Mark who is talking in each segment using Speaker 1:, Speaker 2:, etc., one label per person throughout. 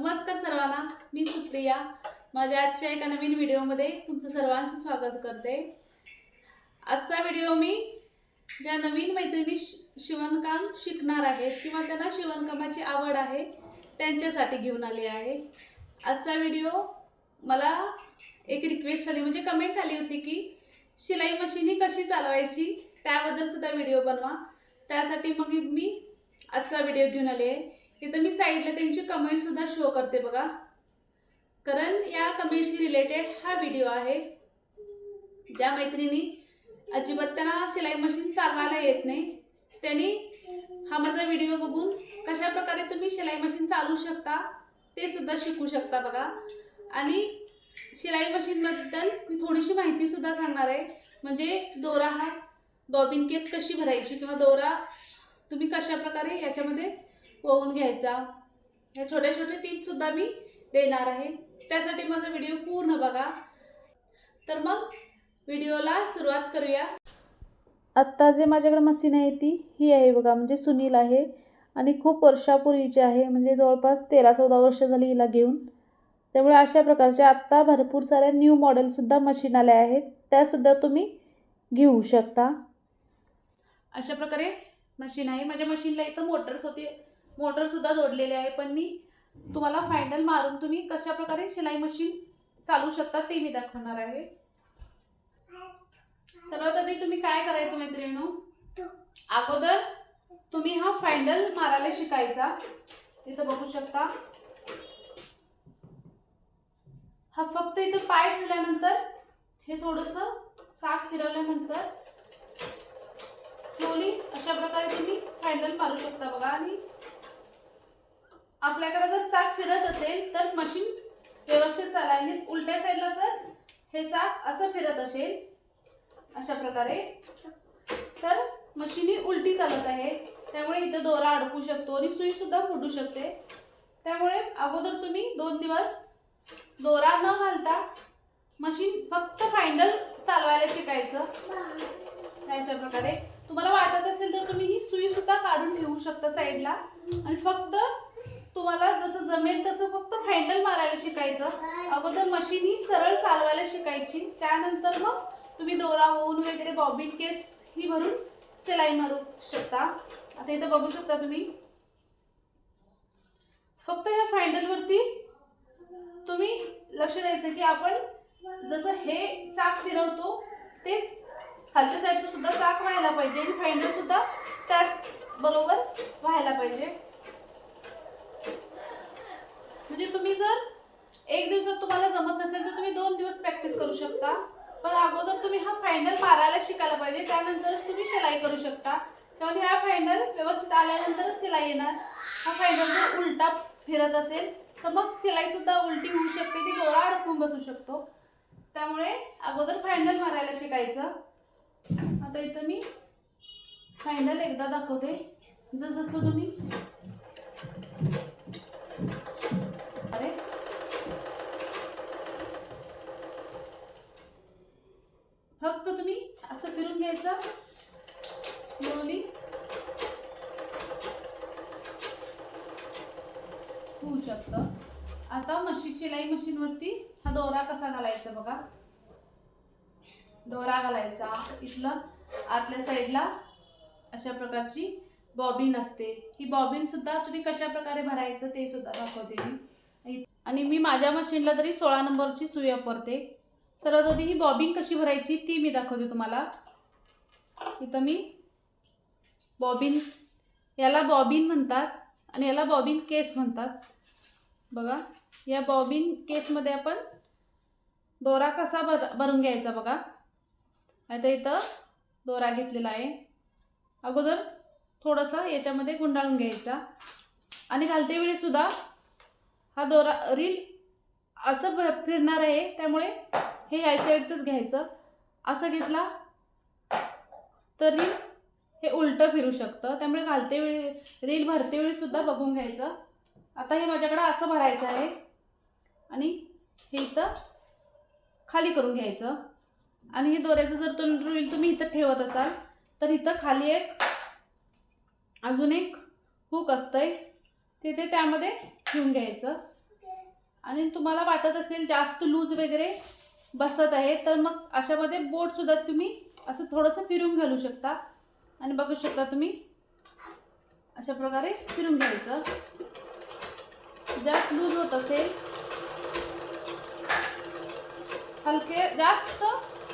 Speaker 1: नमस्कार सर्वांना मी सुप्रिया. माझ्या आजच्या एका नवीन व्हिडिओमध्ये तुमचं सर्वांचं स्वागत करते. आजचा व्हिडिओ मी ज्या नवीन मैत्रिणी शि- शिवणकाम शिकणार आहेत किंवा त्यांना शिवणकामाची आवड आहे त्यांच्यासाठी घेऊन आली आहे. आजचा व्हिडिओ मला एक रिक्वेस्ट झाली म्हणजे कमेंट आली होती की शिलाई मशीनी कशी चालवायची? त्याबद्दल सुद्धा व्हिडिओ बनवा. त्यासाठी मग मी आजचा व्हिडिओ घेऊन आले आहे. इथं मी साईडला त्यांची कमेंट सुद्धा शो करते बघा. कारण या कमेंटशी रिलेटेड हा व्हिडिओ आहे. ज्या मैत्रिणी अजिबात त्यांना शिलाई मशीन चालवायला येत नाही. त्यांनी हा माझा व्हिडिओ बघून कशा प्रकारे तुम्ही शिलाई मशीन चालवू शकता ते सुद्धा शिकू शकता बघा. आणि शिलाई मशीनबद्दल मी थोडीशी माहिती सुद्धा सांगणार आहे. म्हणजे दोरा हा बॉबिन केस कशी भरायची किंवा दोरा तुम्ही कशा प्रकारे याच्यामध्ये ओवून घ्यायचा. या छोट्या छोट्या टिप्ससुद्धा मी देणार आहे. त्यासाठी माझा व्हिडिओ पूर्ण बघा. तर मग व्हिडिओला सुरुवात करूया. आत्ता जे माझ्याकडे मशीन आहे ती ही आहे बघा म्हणजे सुनील आहे आणि खूप वर्षापूर्वीची आहे. म्हणजे जवळपास तेरा चौदा वर्ष झाली हिला घेऊन. त्यामुळे अशा प्रकारच्या आत्ता भरपूर साऱ्या न्यू मॉडेलसुद्धा मशीन आल्या आहेत. त्यासुद्धा तुम्ही घेऊ शकता. अशा प्रकारे मशीन आहे. माझ्या मशीनला इथं मोटर्स होते. मोटरसुद्धा जोडलेले आहे पण मी तुम्हाला फायनल मारून तुम्ही कशा प्रकारे शिलाई मशीन चालू शकता ते मी दाखवणार आहे. सर्वात आधी तुम्ही काय करायचं मैत्रिणी अगोदर तुम्ही हा फायनल मारायला शिकायचा. इथं बघू शकता. हा फक्त इथं पाय ठेवल्यानंतर हे थोडंसं चाक फिरवल्यानंतर स्लोली अशा प्रकारे तुम्ही हँडल मारू शकता बघा. आणि आपल्याकडे जर चाक फिरत असेल तर मशीन व्यवस्थित चालायला उलट्या साईडला जर हे चाक असं फिरत असेल अशा प्रकारे तर मशीनी उलटी चालत आहे. त्यामुळे इथं दोरा अडकू शकतो आणि सुई सुद्धा फुटू शकते. त्यामुळे अगोदर तुम्ही दोन दिवस दोरा न घालता मशीन फक्त फायनल चालवायला शिकायचं. अशा प्रकारे. तुम्हाला वाटत असेल तर तुम्ही ही सुई सुद्धा काढून ठेवू शकता साईडला आणि फक्त तुम्हाला जसं जमेल तसं फक्त फायनल मारायला शिकायचं. अगोदर मशीन ही सरळ चालवायला शिकायची. त्यानंतर मग तुम्ही दोरा ऊन वगैरे बॉबिन केस ही भरून सिलाई मारू शकता. आता इथं बघू शकता तुम्ही. फक्त ह्या फायनलवरती तुम्ही लक्ष द्यायचं की आपण जसं हे चाक फिरवतो तेच खालच्या साईडचं सुद्धा चाक व्हायला पाहिजे आणि फायनल सुद्धा त्याच बरोबर व्हायला पाहिजे. म्हणजे तुम्ही जर एक दिवसात तुम्हाला जमत नसेल तर तुम्ही दोन दिवस प्रॅक्टिस करू शकता. पण अगोदर तुम्ही हा फायनल मारायला शिकायला पाहिजे. त्यानंतरच तुम्ही शिलाई करू शकता. त्यामुळे ह्या फायनल व्यवस्थित आल्यानंतरच शिलाई येणार. हा फायनल जर उलटा फिरत असेल तर मग शिलाईसुद्धा उलटी होऊ शकते. ती दोरा अडकून बसू शकतो. त्यामुळे अगोदर फायनल मारायला शिकायचं. आता इथं मी फायनल एकदा दाखवते. जसजसं तुम्ही अरे फक्त तुम्ही असं फिरून घ्यायचं स्लोली होऊ शकतं आता मशी शिलाई मशीनवरती हा दोरा कसा घालायचा बघा. दोरा घालायचा. इथलं आतल्या साईडला अशा प्रकारची बॉबिन असते. ही बॉबिन सुद्धा तुम्ही कशा प्रकारे भरायचं ते सुद्धा दाखवते मी. आणि मी माझ्या मशीनला तरी सोळा नंबरची सुई वापरते. सर्वात आधी ही बॉबिन कशी भरायची ती मी दाखवते तुम्हाला. इथं मी बॉबिन याला बॉबिन म्हणतात आणि याला बॉबिन केस म्हणतात. बघा. या बॉबिन केसमध्ये आपण दोरा कसा भर भरून घ्यायचा बघा. आता इथं दोरा घेतलेला आहे. अगोदर थोडंसं याच्यामध्ये गुंडाळून घ्यायचा. आणि घालते वेळीसुद्धा हा दोरा रील असं भ फिरणार आहे त्यामुळे हे ह्या साईडचंच घ्यायचं. असं घेतला तर रील हे उलटं फिरू शकतं. त्यामुळे घालते वेळी रील भरते वेळीसुद्धा बघून घ्यायचं. आता हे माझ्याकडं असं भरायचं आहे. आणि हे इथं खाली करून घ्यायचं. आणि हे दोऱ्याचं जर तुम्ही तुम्ही इथं ठेवत असाल तर इथं खाली एक अजून एक हुक असतंय. तिथे त्यामध्ये ठेवून घ्यायचं. आणि तुम्हाला वाटत असेल जास्त लूज वगैरे बसत आहे तर मग अशामध्ये बोटसुद्धा तुम्ही असं थोडंसं फिरून घालू शकता. आणि बघू शकता तुम्ही अशा प्रकारे फिरून घ्यायचं. जास्त लूज होत असेल हलके जास्त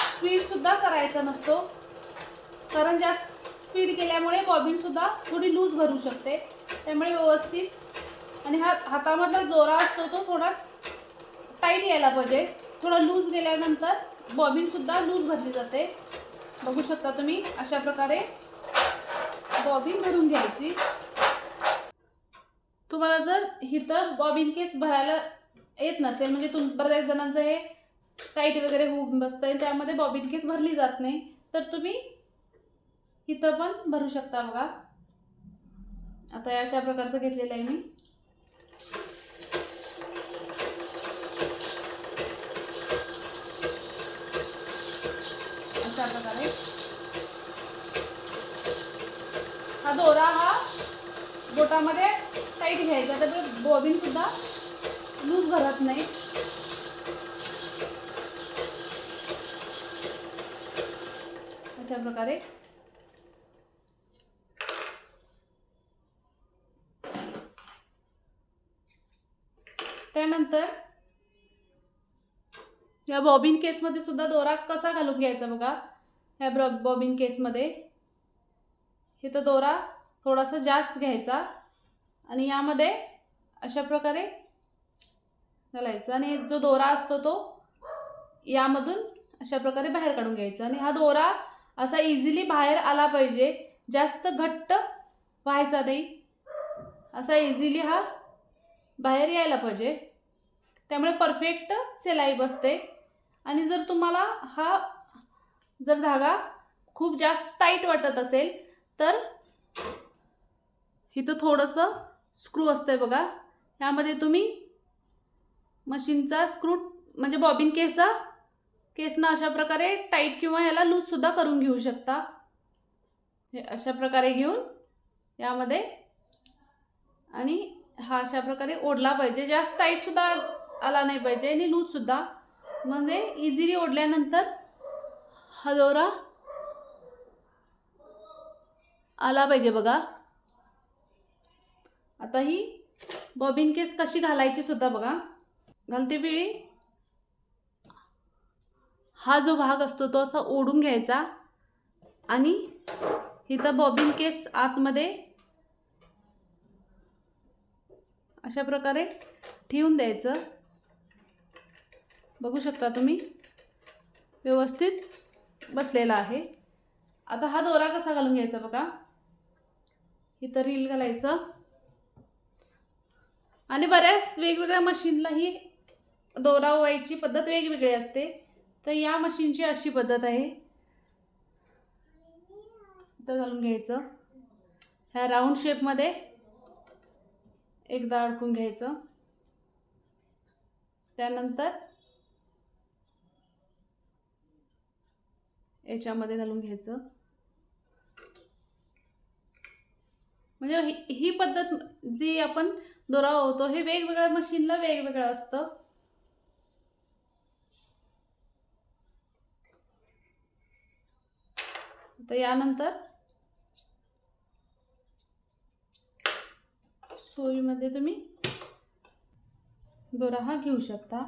Speaker 1: स्पीडसुद्धा करायचा नसतो. कारण जास्त स्पीड केल्यामुळे बॉबिनसुद्धा थोडी लूज भरू शकते. त्यामुळे व्यवस्थित. आणि हा हातामधला जोरा असतो तो थोडा टाईट यायला पाहिजे. थोडा लूज गेल्यानंतर बॉबिनसुद्धा लूज भरली जाते. बघू शकता तुम्ही अशा प्रकारे बॉबिन भरून घ्यायची. तुम्हाला जर इथं बॉबिन केस भरायला येत नसेल म्हणजे तुम बऱ्याच जणांचं हे टाईट वगैरे होऊन बसतंय त्यामध्ये बॉबिन केस भरली जात नाही. तर तुम्ही इथं पण भरू शकता बघा. आता या अशा प्रकारचं घेतलेलं आहे मी. अशा प्रकारे. हा दोरा हा बोटामध्ये टाईट घ्यायचा तर बॉबिन सुद्धा लूज भरत नाही. अशा प्रकारे. त्यानंतर या बॉबिन केसमध्ये सुद्धा दोरा कसा घालून घ्यायचा बघा. ह्या ब्रॉ बॉबिन केसमध्ये. हे तो दोरा थोडासा जास्त घ्यायचा. आणि यामध्ये अशा प्रकारे घालायचा. आणि जो दोरा असतो तो यामधून अशा प्रकारे बाहेर काढून घ्यायचा. आणि हा दोरा असा इझिली बाहेर आला पाहिजे. जास्त घट्ट व्हायचा नाही. असा इझिली हा बाहेर यायला पाहिजे. त्यामुळे परफेक्ट सिलाई बसते. आणि जर तुम्हाला हा जर धागा खूप जास्त टाईट वाटत असेल तर इथं थोडंसं स्क्रू असतंय बघा. ह्यामध्ये तुम्ही मशीनचा स्क्रू म्हणजे बॉबिन केसचा केसनं अशा प्रकारे टाईट किंवा ह्याला लूजसुद्धा करून घेऊ शकता. हे अशा प्रकारे घेऊन यामध्ये आणि हा अशा प्रकारे ओढला पाहिजे. जास्त टाईटसुद्धा आला नाही पाहिजे आणि लूजसुद्धा म्हणजे इझिली ओढल्यानंतर हा दोरा आला पाहिजे बघा. आता ही बॉबिन केस कशी घालायची सुद्धा बघा. घालते वेळी हा जो भाग असतो तो असा ओढून घ्यायचा आणि इथं बॉबिन केस आतमध्ये अशा प्रकारे ठेवून द्यायचं. बघू शकता तुम्ही? व्यवस्थित बसलेला आहे. आता हा दोरा कसा घालून घ्यायचा बघा. इथं रील घालायचं. आणि बऱ्याच वेगवेगळ्या मशीनला ही दोरा व्हायची पद्धत वेगवेगळी असते. तर या मशीनची अशी पद्धत आहे. तर घालून घ्यायचं. ह्या राऊंड शेपमध्ये एकदा अडकून घ्यायचं. त्यानंतर याच्यामध्ये घालून घ्यायचं. म्हणजे ही ही पद्धत जी आपण दोरा होतो हे वेगवेगळ्या मशीनला वेगवेगळं असतं. तर यानंतर सोयीमध्ये तुम्ही दोरा हा घेऊ शकता.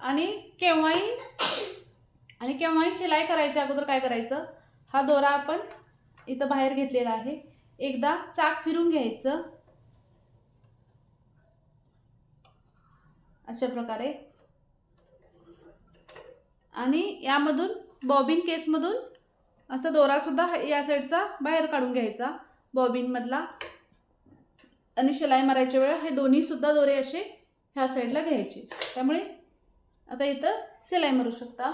Speaker 1: आणि केव्हाही आणि केव्हाही शिलाई करायच्या अगोदर काय करायचं? हा दोरा आपण इथं बाहेर घेतलेला आहे. एकदा चाक फिरून घ्यायचं. अशा प्रकारे. आणि यामधून बॉबिन केसमधून असा दोरासुद्धा या साईडचा बाहेर काढून घ्यायचा बॉबिनमधला. आणि शिलाई मारायच्या वेळेला हे दोन्हीसुद्धा दोरे असे ह्या साईडला घ्यायचे. त्यामुळे आता इथं शिलाई मारू शकता.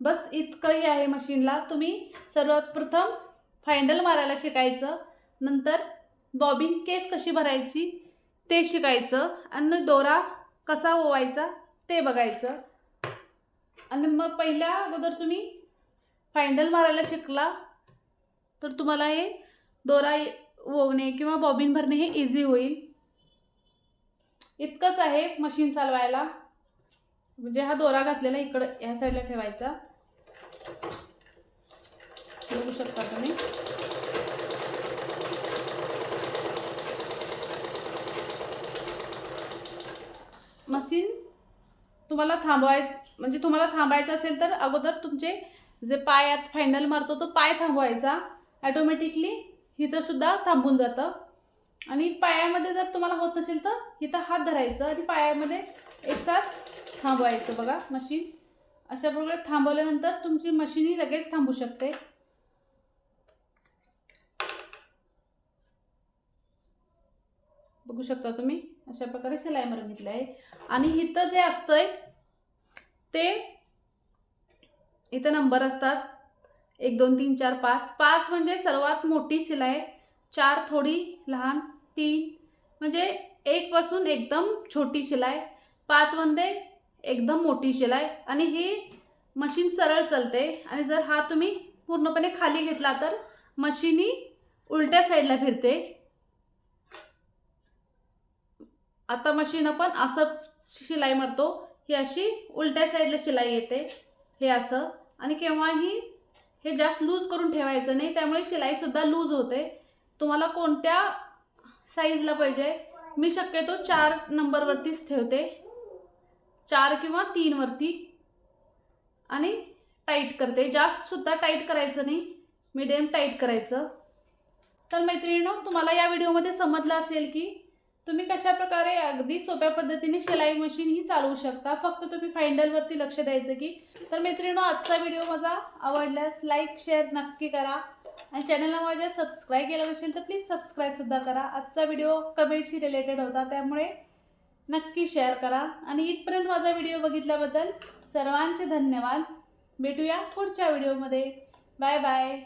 Speaker 1: बस इतकंही आहे मशीनला. तुम्ही सर्वात प्रथम फायनल मारायला शिकायचं नंतर बॉबिन केस कशी भरायची ते शिकायचं आणि दोरा कसा ओवायचा ते बघायचं. आणि मग पहिल्या अगोदर तुम्ही फायनल मारायला शिकला तर तुम्हाला हे दोरा ओवणे किंवा बॉबिन भरणे हे इझी होईल. इतकंच आहे मशीन चालवायला. म्हणजे हा दोरा घातलेला इकडं ह्या साईडला ठेवायचा. बघू शकता तुम्ही. मशीन तुम्हाला थांबवायचं म्हणजे तुम्हाला थांबायचं असेल तर अगोदर तुमचे जे पाय आत फायनल मारतो तो पाय थांबवायचा. ॲटोमॅटिकली इथं सुद्धा थांबून जातं. आणि पायामध्ये जर तुम्हाला होत नसेल तर इथं हात धरायचं आणि पायामध्ये एकसाथ थांबवायचं बघा मशीन अशा प्रकारे थांबवल्यानंतर तुमची मशीन ही लगेच थांबू शकते. बघू शकता तुम्ही? अशा प्रकारे सिलाई मारून घेतली आहे. आणि इथं जे असतंय ते इथं नंबर असतात. एक दोन तीन चार पाच. पाच म्हणजे सर्वात मोठी शिलाई. चार थोडी लहान. तीन म्हणजे एकपासून एकदम छोटी शिलाई. पाच म्हणजे एकदम मोठी शिलाई. आणि ही मशीन सरळ चालते. आणि जर हा तुम्ही पूर्णपणे खाली घेतला तर मशीनी उलट्या साईडला फिरते. आता मशीन आपण असं शिलाई मारतो. ही अशी उलट्या साईडला शिलाई येते. हे असं. आणि केव्हाही हे जास्त लूज करून ठेवायचं नाही त्यामुळे शिलाईसुद्धा लूज होते. तुम्हाला कोणत्या साईजला पाहिजे? मी शक्यतो चार नंबरवरतीच ठेवते. चार किंवा तीनवरती आणि टाईट करते. जास्तसुद्धा टाईट करायचं नाही. मिडियम टाईट करायचं. तर मैत्रिणीनं तुम्हाला या व्हिडिओमध्ये समजलं असेल की तुम्ही कशा प्रकारे अगदी सोप्या पद्धतीने शिलाई मशीन ही चालवू शकता? फक्त तुम्ही फायंडलवरती लक्ष द्यायचं की. तर मैत्रिणो आजचा व्हिडिओ माझा आवडल्यास लाईक शेअर नक्की करा. आणि चॅनलला माझ्या सबस्क्राईब केलं नसेल तर प्लीज सबस्क्राईबसुद्धा करा. आजचा व्हिडिओ कमेंटशी रिलेटेड होता त्यामुळे नक्की शेअर करा. आणि इथपर्यंत माझा व्हिडिओ बघितल्याबद्दल सर्वांचे धन्यवाद. भेटूया पुढच्या व्हिडिओमध्ये बाय बाय